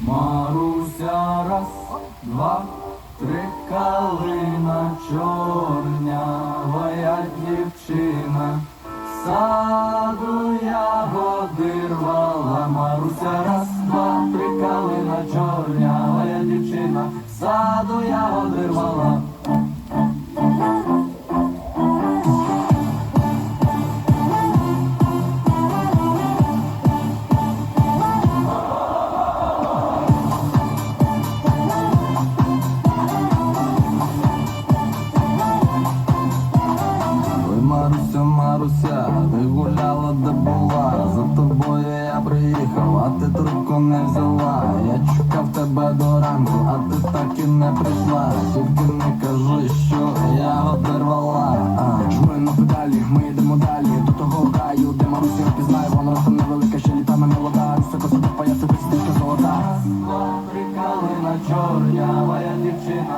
Маруся, раз, два, три калина чорнявая дівчина. Саду ягоди рвала, Маруся, раз, два, три калина чорнявая дівчина. Саду ягоди рвала. Маруся, Маруся, ти гуляла, де була, за тобою я приїхав, а ти трубку не взяла. Я чекав тебе до ранку, а ти так і не прийшла. Тільки не кажи, що я одервала. А, Жмури на педалі, ми йдемо далі До того краю, де Маруся впізнає Вона росте невелика, ще літами молода Високо собі паяти, стежка золота раз, два, три калина чорнявая дівчина,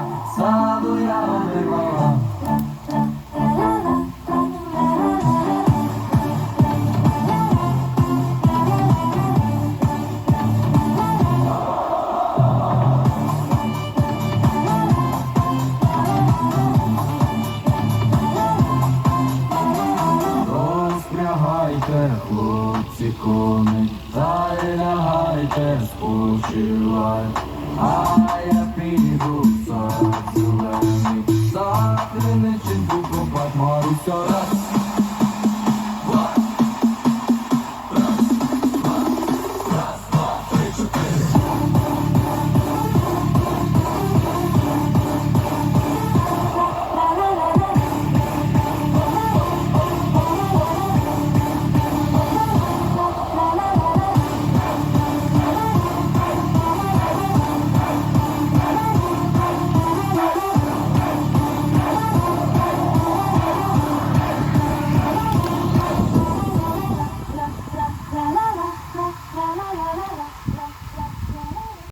Розпрягайте, хлопці, кони, та й лягайте спочивать, а я піду в зелений, за криниченьку копать Маруся раз.